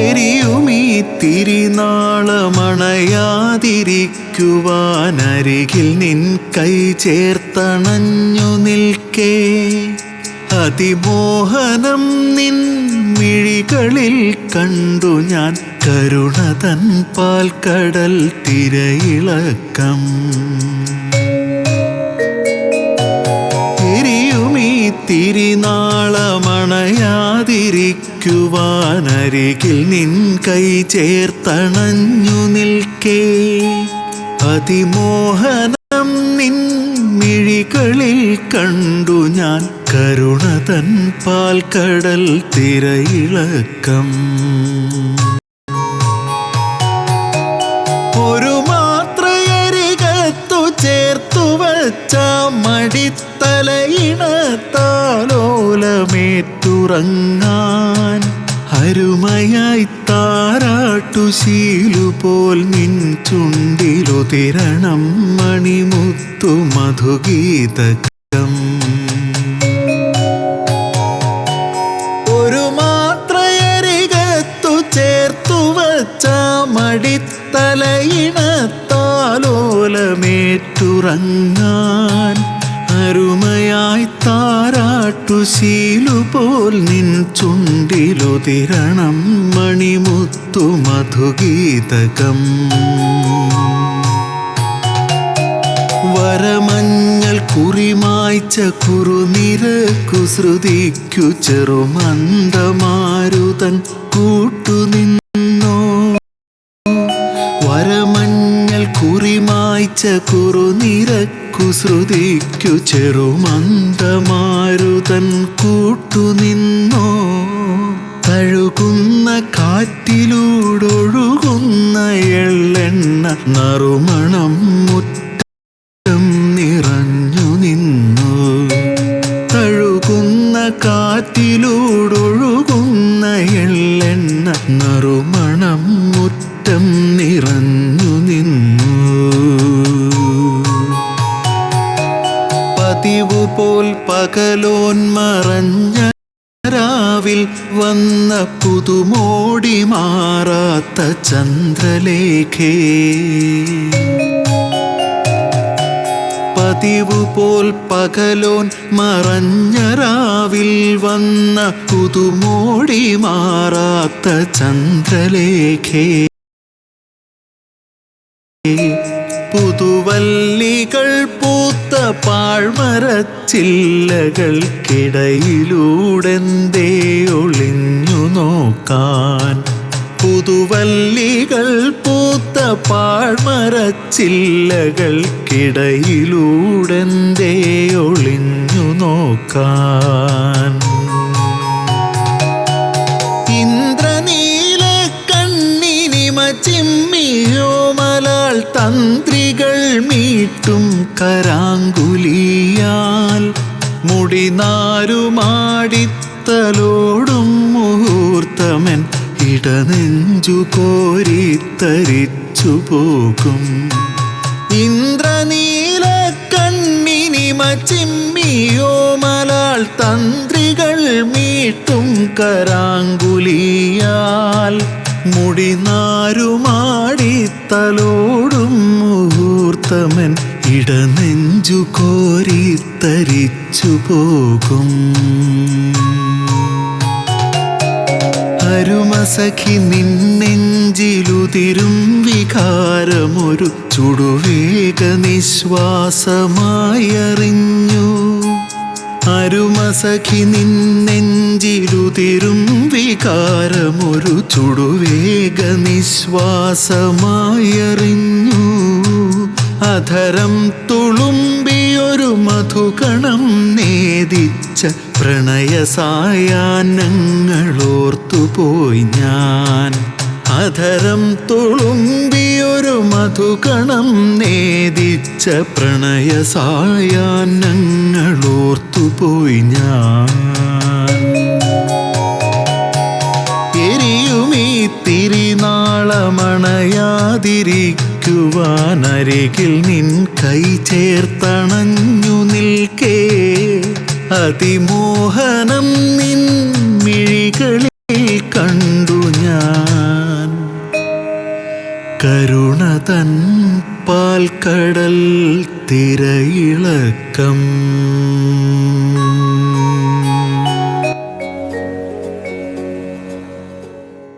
എരിയുമീ തിരിനാളമണയാതിരിക്കുവാനരികിൽ നിൻ കൈ ചേർത്തണഞ്ഞു നിൽക്കേ. അതിമോഹനം നിൻ മിഴികളിൽ കണ്ടു ഞാൻ കരുണതൻ പാൽക്കടൽ തിരയിളക്കം. എരിയുമീ തിരിനാളമണയാതിരിക്കുവാനരികിൽ നിൻ കൈ ചേർത്തണഞ്ഞു നിൽക്കേ. അതിമോഹനം നിൻ മിഴികളിൽ കണ്ടു ഞാൻ കരുണതൻ പാൽക്കടൽ തിരയിളക്കം. മടിത്തലയിണത്താലോലമേറ്റുറങ്ങാൻ അരുമയായി താരാട്ടു ശീലുപോൽ നിൻ ചുണ്ടിലുതിരണം മണിമുത്തു മധുഗീതകം ഒരു മാത്രയരികത്തു ചേർത്തു വച്ച മടിത്തലയിണത്താലോലമേറ്റുറങ്ങാൻ അരുമയായി പോൽ ശീലുപോൽ നിൻ ചുണ്ടിലുതിരണം മണിമുത്തു മധുഗീതകം. വരമഞ്ഞൾ കുറിമായ്ച്ച കുറുനിര കുസൃതിക്കു ചെറുമന്ദമാരുതൻ കൂട്ടുനിന്നോ കുറിമായ്ച്ച ശ്രുതിക്കു ചെറുമന്ദമാരുതൻ കൂട്ടുനിന്നോ തഴുകുന്ന കാറ്റിലൂടൊഴുകുന്ന എള്ളെണ്ണ നറുമണം പോൽ പകലോൻ മറഞ്ഞ രാവിൽ വന്ന പുതുമോടി മാറാത്ത ചന്ദ്രലേഖേ. പതിവു പോൽ പകലോൻ മറഞ്ഞ രാവിൽ വന്ന പുതുമോടി മാറാത്ത ചന്ദ്രലേഖേ. പുതുവല്ലികൾ പൂത്ത പാഴ്മരച്ചില്ലകൾക്കിടയിലൂടെന്തേ ഒളിഞ്ഞു നോക്കാൻ. പുതുവല്ലികൾ പൂത്ത പാഴ്മരച്ചില്ലകൾക്കിടയിലൂടെന്തേ ഒളിഞ്ഞു നോക്കാൻ. തന്ത്രികൾ മീട്ടും കരാങ്കുലിയാൽ മുടിനാരുമാടിത്തലോടും മുഹൂർത്തമൻ ഇടനെഞ്ചു കോരിത്തരിച്ചു പോകും. ഇന്ദ്രനീല കണ്ണിനിമ ചിമ്മിയോ മലാൾ തന്ത്രികൾ മീട്ടും കരാങ്കുലിയാൽ മുടിനാരുമാടിത്തലോടും മുഹൂർത്തമൻ ഇടനെഞ്ചു കോരിത്തരിച്ചു പോകും. അരുമസഖി നിന്നെഞ്ചിലുതിരും വികാരമൊരു ചുടുവേഗ നിശ്വാസമായി അറിഞ്ഞു അരുമസഖി നിന്നെഞ്ചിരുതിരും വികാരമൊരു ചുടുവേഗ നിശ്വാസമായറിഞ്ഞു അധരം തുളുമ്പിയൊരു മധുകണം നേദിച്ച പ്രണയസായാനങ്ങളോർത്തുപോയി ഞാൻ. അധരം തുളുമ്പിയൊരു മധുകണം നേദിച്ച പ്രണയസായാന്നങ്ങളോർത്തുപോയി ഞാൻ. എരിയുമീ തിരിനാളമണയാതിരിക്കുവാനരികിൽ നിൻ കൈ ചേർത്തണഞ്ഞു നിൽക്കേ. അതിമോഹനം നിൻ മിഴികളിൽ തൻ കടൽ തിരയിളക്കം.